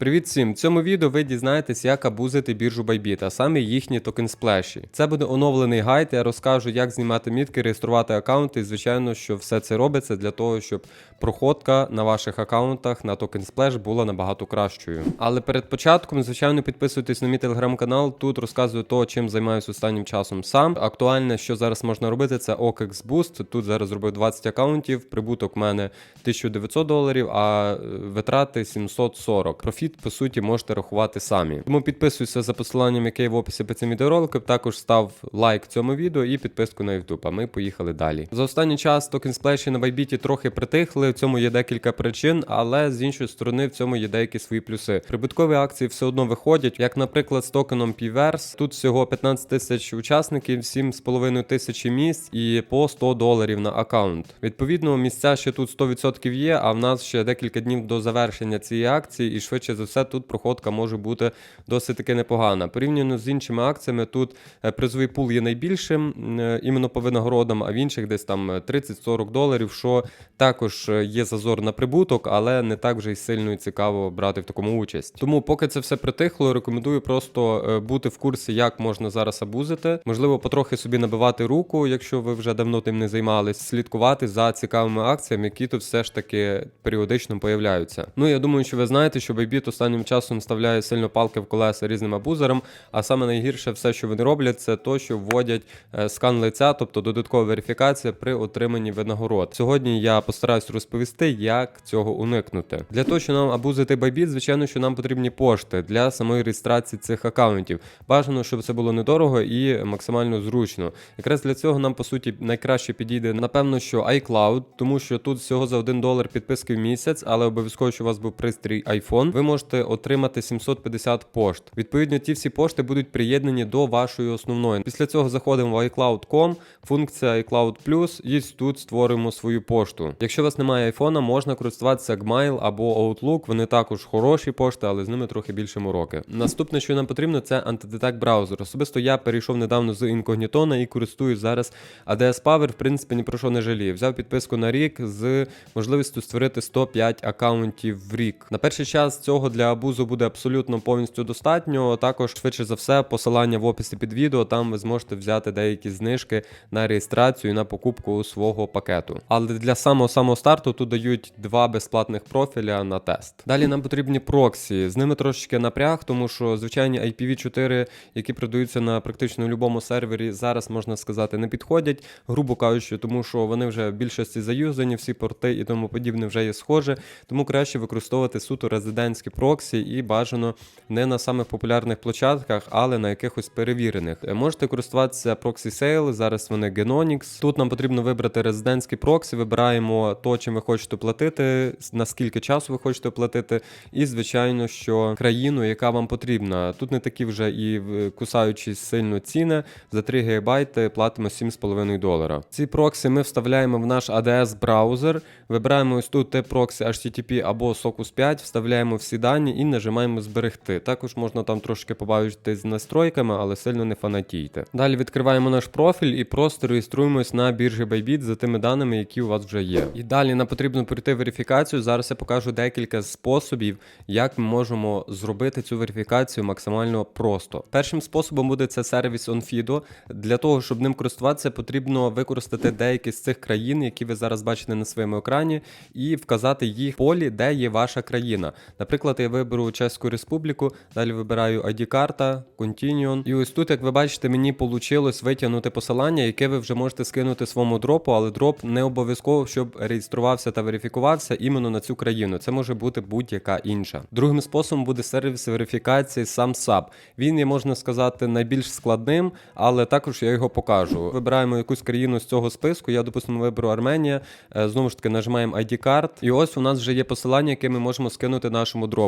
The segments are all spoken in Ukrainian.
Привіт всім! В цьому відео ви дізнаєтесь, як абузити біржу Bybit, а саме їхні токен сплеші. Це буде оновлений гайд. Я розкажу, як знімати мітки, реєструвати аккаунти. І звичайно, що все це робиться для того, щоб проходка на ваших аккаунтах на токен сплеш була набагато кращою. Але перед початком, звичайно, підписуйтесь на мій телеграм-канал. Тут розказую то, чим займаюся останнім часом сам. Актуальне, що зараз можна робити, це OKX Boost. Тут зараз зробив 20 аккаунтів. Прибуток в мене 1900 доларів, а е, витрати 740. Профіт, по суті, можете рахувати самі. Тому підписуйся за посиланням, яке є в описі під цим відеороликом. Також став лайк цьому відео і підписку на YouTube. А ми поїхали далі. За останній час токен сплеші на Bybit трохи притихли. В цьому є декілька причин, але з іншої сторони в цьому є деякі свої плюси. Прибуткові акції все одно виходять, як, наприклад, з токеном Pverse. Тут всього 15 тисяч учасників, 7,5 тисячі місць і по 100 доларів на аккаунт. Відповідно, місця ще тут 100% є, а в нас ще декілька днів до завершення цієї акції, і швидше за все тут проходка може бути досить таки непогана. Порівняно з іншими акціями, тут е, призовий пул є найбільшим е, іменно по винагородам, а в інших десь там е, 30-40 доларів, що також е, є зазор на прибуток, але не так вже й сильно і цікаво брати в такому участь. Тому, поки це все притихло, рекомендую просто е, бути в курсі, як можна зараз абузити. Можливо, потрохи собі набивати руку, якщо ви вже давно тим не займались, слідкувати за цікавими акціями, які тут все ж таки періодично появляються. Ну я думаю, що ви знаєте, що Bybit останнім часом вставляє сильно палки в колеса різним абузерам. А саме найгірше все, що вони роблять, це то, що вводять е, скан лиця, тобто додаткова верифікація при отриманні винагород. Сьогодні я постараюсь розповісти, як цього уникнути. Для того, щоб нам абузити Bybit, звичайно, що нам потрібні пошти для самої реєстрації цих аккаунтів. Бажано, щоб це було недорого і максимально зручно. Якраз для цього нам по суті найкраще підійде, напевно, що iCloud, тому що тут всього за 1 долар підписки в місяць, але обов'язково, що у вас був пристрій iPhone, ви можете отримати 750 пошт. Відповідно, ті всі пошти будуть приєднані до вашої основної. Після цього заходимо в iCloud.com, функція iCloud Plus, і тут створюємо свою пошту. Якщо у вас немає iPhone, можна користуватися Gmail або Outlook. Вони також хороші пошти, але з ними трохи більше мороки. Наступне, що нам потрібно, це антидетект браузер. Особисто я перейшов недавно з інкогнітона і користуюсь зараз ADS Power, в принципі, ні про що не жалію. Взяв підписку на рік з можливістю створити 105 аккаунтів в рік. На перший час цього для абузу буде абсолютно повністю достатньо. Також швидше за все, посилання в описі під відео. Там ви зможете взяти деякі знижки на реєстрацію і на покупку свого пакету. Але для самого самого старту тут дають два безплатних профіля на тест. Далі нам потрібні проксі. З ними трошечки напряг, тому що звичайні IPv4, які продаються на практично будь-якому сервері, зараз можна сказати, не підходять, грубо кажучи, тому що вони вже в більшості заюзані, всі порти і тому подібне вже є схоже. Тому краще використовувати суто резидентські проксі і бажано не на самих популярних площадках, але на якихось перевірених. Е, Можете користуватися Proxy Sale, зараз вони Genonix. Тут нам потрібно вибрати резидентські проксі, вибираємо то, чим ви хочете платити, наскільки часу ви хочете платити, і звичайно, що країну, яка вам потрібна. Тут не такі вже і кусаючі сильно ціни. За 3 ГБ платимо 7,5 долара. Ці проксі ми вставляємо в наш ADS браузер, вибираємо ось тут T-Proxy HTTP або Socus 5, вставляємо всі дані і нажимаємо зберегти. Також можна там трошки побавитись з настройками, але сильно не фанатійте. Далі відкриваємо наш профіль і просто реєструємось на біржі Bybit за тими даними, які у вас вже є. І далі нам потрібно пройти верифікацію. Зараз я покажу декілька способів, як ми можемо зробити цю верифікацію максимально просто. Першим способом буде це сервіс OnFido. Для того, щоб ним користуватися, потрібно використати деякі з цих країн, які ви зараз бачите на своєму екрані, і вказати їх в полі, де є ваша країна. Наприклад, я виберу Чеську Республіку, далі вибираю ID-карта, Continuum. І ось тут, як ви бачите, мені вийшло витягнути посилання, яке ви вже можете скинути своєму дропу, але дроп не обов'язково, щоб реєструвався та верифікувався іменно на цю країну. Це може бути будь-яка інша. Другим способом буде сервіс верифікації SamSub. Він є, можна сказати, найбільш складним, але також я його покажу. Вибираємо якусь країну з цього списку. Я, допустимо, виберу Арменія. Е, Знову ж таки, нажимаємо ID карт. І ось у нас вже є посилання, яке ми можемо скинути нашому дропу.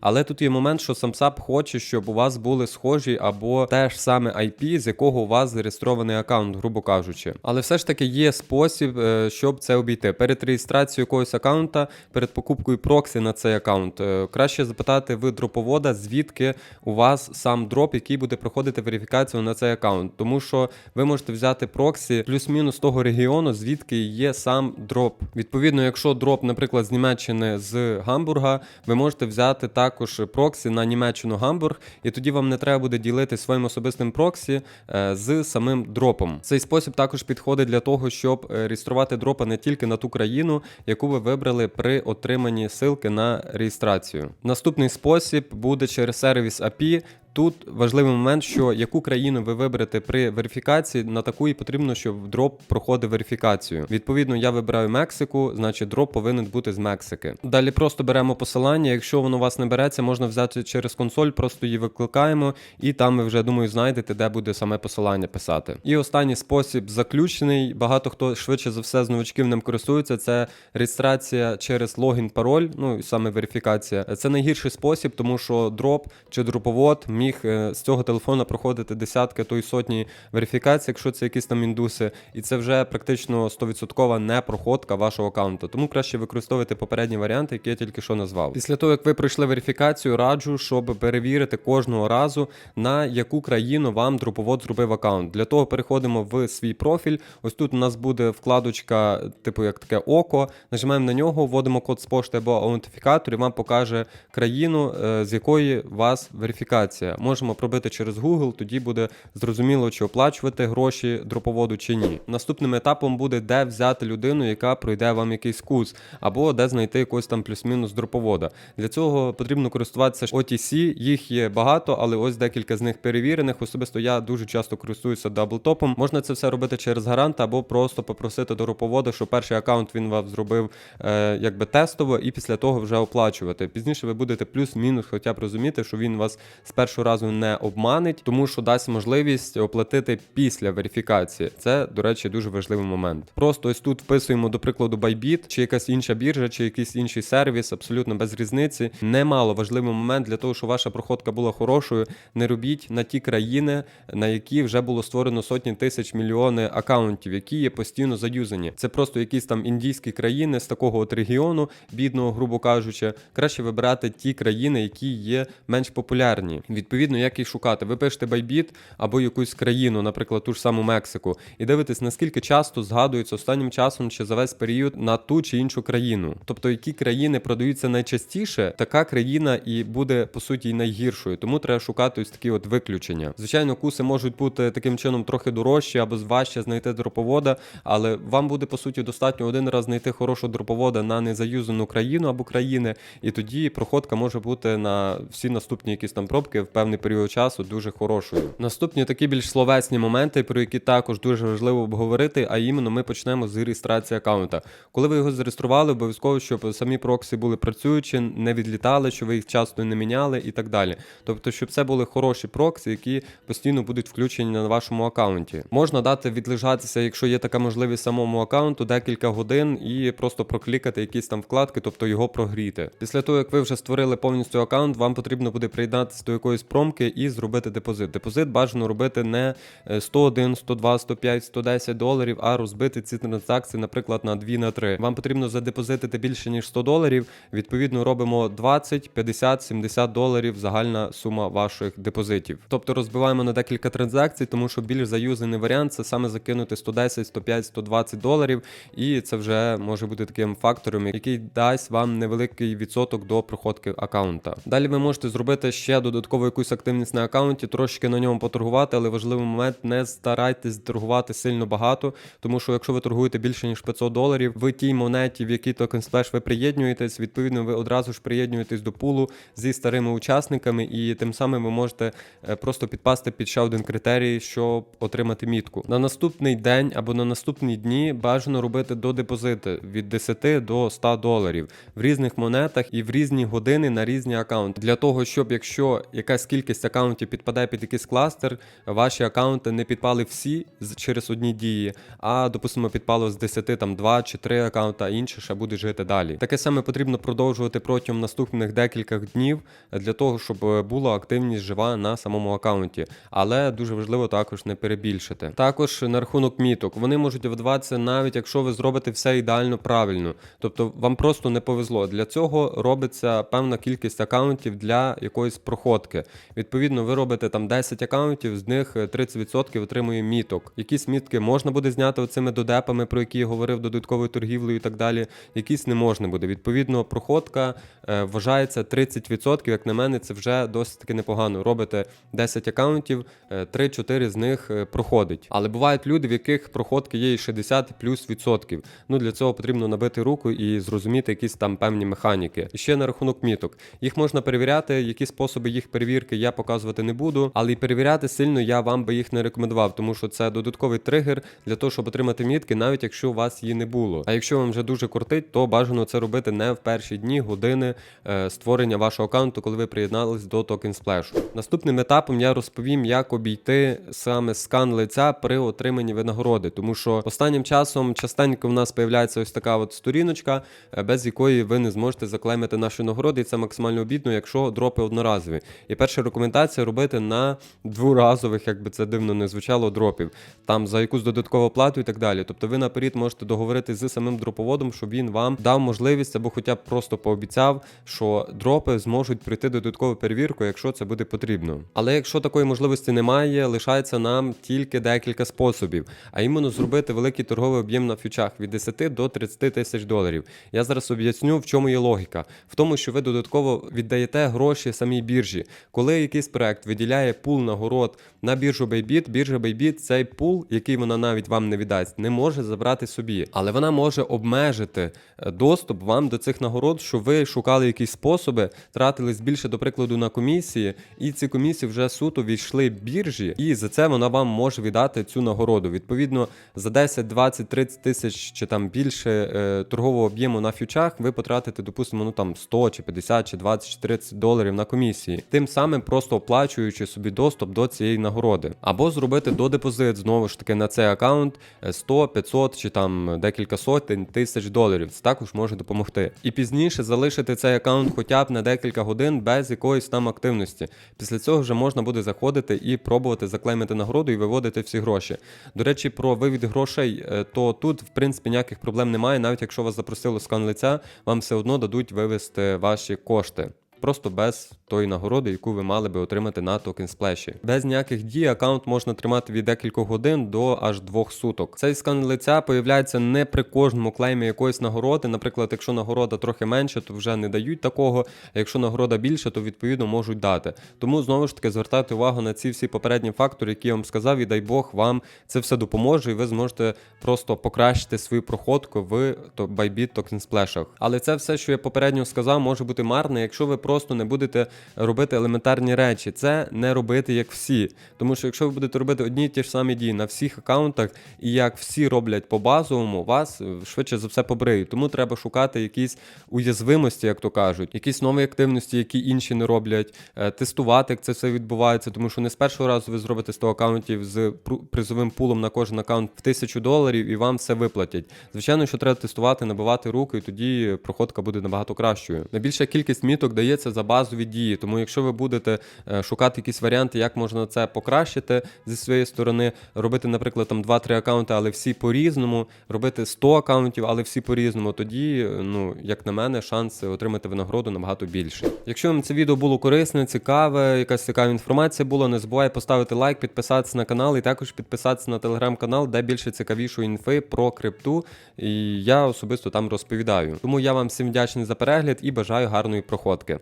Але тут є момент, що SamSub хоче, щоб у вас були схожі або те ж саме IP, з якого у вас зареєстрований аккаунт, грубо кажучи. Але все ж таки є спосіб, е, щоб це обійти. Перед реєстрацією якогось аккаунта, перед покупкою проксі на цей аккаунт, е, краще запитати в дроповода, звідки у вас сам дроп, який буде проходити верифікацію на цей аккаунт. Тому що ви можете взяти проксі плюс-мінус того регіону, звідки є сам дроп. Відповідно, якщо дроп, наприклад, з Німеччини з Гамбурга, ви можете взяти. Взяти також проксі на Німеччину Гамбург, і тоді вам не треба буде ділити своїм особистим проксі е, з самим дропом. Цей спосіб також підходить для того, щоб е, реєструвати дропа не тільки на ту країну, яку ви вибрали при отриманні ссылки на реєстрацію. Наступний спосіб буде через сервіс API. Тут важливий момент, що яку країну ви виберете при верифікації, на таку і потрібно, щоб дроп проходив верифікацію. Відповідно, я вибираю Мексику, значить дроп повинен бути з Мексики. Далі просто беремо посилання. Якщо воно у вас не береться, можна взяти через консоль, просто її викликаємо, і там ви вже думаю знайдете, де буде саме посилання писати. І останній спосіб заключений. Багато хто швидше за все з новачків ним користується. Це реєстрація через логін, пароль, ну і саме верифікація. Це найгірший спосіб, тому що дроп чи дроповод міг е, з цього телефона проходити десятки, то й сотні верифікацій, якщо це якісь там індуси, і це вже практично 100% не проходка вашого аккаунту. Тому краще використовувати попередні варіанти, які я тільки що назвав. Після того, як ви пройшли верифікацію, раджу, щоб перевірити кожного разу, на яку країну вам дроповод зробив аккаунт. Для того переходимо в свій профіль. Ось тут у нас буде вкладочка, типу як таке око. Нажимаємо на нього, вводимо код з пошти або аутентифікатор, і вам покаже країну, е, з якої вас верифікація. Можемо пробити через Google, тоді буде зрозуміло, чи оплачувати гроші дроповоду чи ні. Наступним етапом буде, де взяти людину, яка пройде вам якийсь курс, або де знайти якогось там плюс-мінус дроповода. Для цього потрібно користуватися OTC, їх є багато, але ось декілька з них перевірених. Особисто я дуже часто користуюся даблтопом. Можна це все робити через гарант, або просто попросити дроповода, що перший аккаунт він вам зробив е, якби тестово, і після того вже оплачувати. Пізніше ви будете плюс-мінус, хоча б розуміти, що він вас з першого разу не обманить, тому що дасть можливість оплатити після верифікації. Це, до речі, дуже важливий момент. Просто ось тут вписуємо, до прикладу, Bybit, чи якась інша біржа, чи якийсь інший сервіс, абсолютно без різниці. Немало важливий момент для того, щоб ваша проходка була хорошою. Не робіть на ті країни, на які вже було створено сотні тисяч мільйони акаунтів, які є постійно заюзані. Це просто якісь там індійські країни з такого от регіону, бідного, грубо кажучи. Краще вибирати ті країни, які є менш популярні. Відповідно, як їх шукати. Ви пишете Bybit або якусь країну, наприклад, ту ж саму Мексику, і дивитесь, наскільки часто згадується останнім часом чи за весь період на ту чи іншу країну. Тобто, які країни продаються найчастіше, така країна і буде по суті і найгіршою. Тому треба шукати ось такі от виключення. Звичайно, куси можуть бути таким чином трохи дорожчі або важче знайти дроповода, але вам буде по суті достатньо один раз знайти хорошого дроповода на незаюзану країну або країни, і тоді проходка може бути на всі наступні якісь там пробки в певний період часу дуже хорошою. Наступні такі більш словесні моменти, про які також дуже важливо обговорити. А іменно ми почнемо з реєстрації аккаунта. Коли ви його зареєстрували, обов'язково, щоб самі проксі були працюючі, не відлітали, що ви їх часто не міняли і так далі. Тобто, щоб це були хороші проксі, які постійно будуть включені на вашому аккаунті. Можна дати відлежатися, якщо є така можливість самому аккаунту, декілька годин і просто проклікати якісь там вкладки, тобто його прогріти. Після того, як ви вже створили повністю аккаунт, вам потрібно буде приєднатися до якоїсь промки і зробити депозит. Депозит бажано робити не е, 101, 102, 105, 110 доларів, а розбити ці транзакції, наприклад, на 2 на 3. Вам потрібно задепозитити більше ніж 100 доларів. Відповідно, робимо 20, 50, 70 доларів загальна сума ваших депозитів. Тобто розбиваємо на декілька транзакцій, тому що більш заюзаний варіант це саме закинути 110, 105, 120 доларів, і це вже може бути таким фактором, який дасть вам невеликий відсоток до проходки аккаунта. Далі ви можете зробити ще додаткову якусь активність на аккаунті, трошки на ньому поторгувати, але важливий момент не старайтесь торгувати сильно багато, тому що якщо ви торгуєте більше ніж 500 доларів, в тій монеті, в якій токен сплеш ви приєднуєтесь, відповідно, ви одразу ж приєднуєтесь до пулу зі старими учасниками, і тим самим ви можете е, просто підпасти під ще один критерій, щоб отримати мітку. На наступний день або на наступні дні бажано робити до депозити від 10 до 100 доларів в різних монетах і в різні години на різні аккаунти. Для того, щоб якщо якась кількість аккаунтів підпадає під якийсь кластер, ваші аккаунти не підпали всі через одні дії, а допустимо підпало з 10 там 2 чи 3 аккаунта, а інше ще буде жити далі. Таке саме потрібно продовжувати протягом наступних декілька днів для того, щоб е, була активність жива на самому аккаунті. Але дуже важливо також не перебільшити. Також на рахунок міток вони можуть видаватися навіть якщо ви зробите все ідеально правильно. Тобто вам просто не повезло. Для цього робиться певна кількість аккаунтів для якоїсь проходки. Відповідно, ви робите там 10 акаунтів, з них е, 30% отримує міток. Якісь мітки можна буде зняти оцими додепами, про які я говорив, додатковою торгівлею і так далі. Якісь не можна буде. Відповідно, проходка е, вважається 30%. Як на мене, це вже досить таки непогано. Робите 10 акаунтів, е, 3-4 з них е, проходить. Але бувають люди, в яких проходки є і 60 плюс відсотків. Ну для цього потрібно набити руку і зрозуміти якісь там певні механіки. І ще на рахунок міток. Їх можна перевіряти, які способи їх перевірки я показувати не буду, але і перевіряти сильно я вам би їх не рекомендував, тому що це додатковий тригер для того, щоб отримати мітки, навіть якщо у вас її не було. А якщо вам вже дуже кортить, то бажано це робити не в перші дні, години е, створення вашого аккаунту, коли ви приєднались до Token Splash. Наступним етапом я розповім, як обійти саме скан лиця при отриманні винагороди, тому що останнім часом частенько в нас появляється ось така от сторіночка, е, без якої ви не зможете заклеймити наші нагороди, і це максимально обідно, якщо дропи одноразові. І перша рекомендація робити на дворазових, як би це дивно не звучало, дропів, там за якусь додаткову плату і так далі. Тобто ви наперед можете договорити з самим дроповодом, щоб він вам дав можливість або хоча б просто пообіцяв, що дропи зможуть пройти додаткову перевірку, якщо це буде потрібно. Але якщо такої можливості немає, лишається нам тільки декілька способів, а іменно зробити великий торговий об'єм на фьючах від 10 до 30 тисяч доларів. Я зараз об'ясню, в чому є логіка. В тому, що ви додатково віддаєте гроші самій біржі. Коли якийсь проект виділяє пул нагород на біржу Bybit, біржа Bybit цей пул, який вона навіть вам не віддасть, не може забрати собі, але вона може обмежити е, доступ вам до цих нагород, що ви шукали якісь способи, тратились більше, до прикладу, на комісії, і ці комісії вже суто війшли біржі, і за це вона вам може віддати цю нагороду. Відповідно, за 10, 20, 30 тисяч чи там більше е, торгового об'єму на фьючах, ви потратите, допустимо, ну там 100 чи 50 чи 20 чи 30 доларів на комісії, тим самим просто оплачуючи собі доступ до цієї нагороди, або зробити до депозит знову ж таки на цей аккаунт е, 100, 500 чи там декілька сотень тисяч доларів. Це також може допомогти. І пізніше залишити цей аккаунт хоча б на декілька годин без якоїсь там активності. Після цього вже можна буде заходити і пробувати заклеймити нагороду і виводити всі гроші. До речі, про вивід грошей, е, то тут в принципі ніяких проблем немає. Навіть якщо вас запросили скан лиця, вам все одно дадуть вивести ваші кошти. Просто без тої нагороди, яку ви мали би отримати на Token Splash. Без ніяких дій аккаунт можна тримати від декількох годин до аж двох суток. Цей скан лиця появляється не при кожному клеймі якоїсь нагороди. Наприклад, якщо нагорода трохи менше, то вже не дають такого. А якщо нагорода більше, то відповідно можуть дати. Тому знову ж таки звертайте увагу на ці всі попередні фактори, які я вам сказав, і дай Бог вам це все допоможе, і ви зможете просто покращити свою проходку в то- Bybit Token Splash. Але це все, що я попередньо сказав, може бути марне, якщо ви просто не будете робити елементарні речі. Це не робити як всі. Тому що якщо ви будете робити одні й ті ж самі дії на всіх аккаунтах, і як всі роблять по базовому, вас е, швидше за все побриють. Тому треба шукати якісь уязвимості, як то кажуть, якісь нові активності, які інші не роблять, е, тестувати, як це все відбувається. Тому що не з першого разу ви зробите 100 аккаунтів з призовим пулом на кожен аккаунт в 1000 доларів, і вам все виплатять. Звичайно, що треба тестувати, набивати руки, і тоді проходка буде набагато кращою. Найбільша кількість міток дається за базові дії. Тому якщо ви будете е, шукати якісь варіанти, як можна це покращити зі своєї сторони, робити, наприклад, там 2-3 аккаунти, але всі по-різному, робити 100 аккаунтів, але всі по-різному, тоді, ну, як на мене, шанси отримати винагороду набагато більше. Якщо вам це відео було корисне, цікаве, якась цікава інформація була, не забувай поставити лайк, підписатися на канал і також підписатися на телеграм-канал, де більше цікавішої інфи про крипту. І я особисто там розповідаю. Тому я вам всім вдячний за перегляд і бажаю гарної проходки.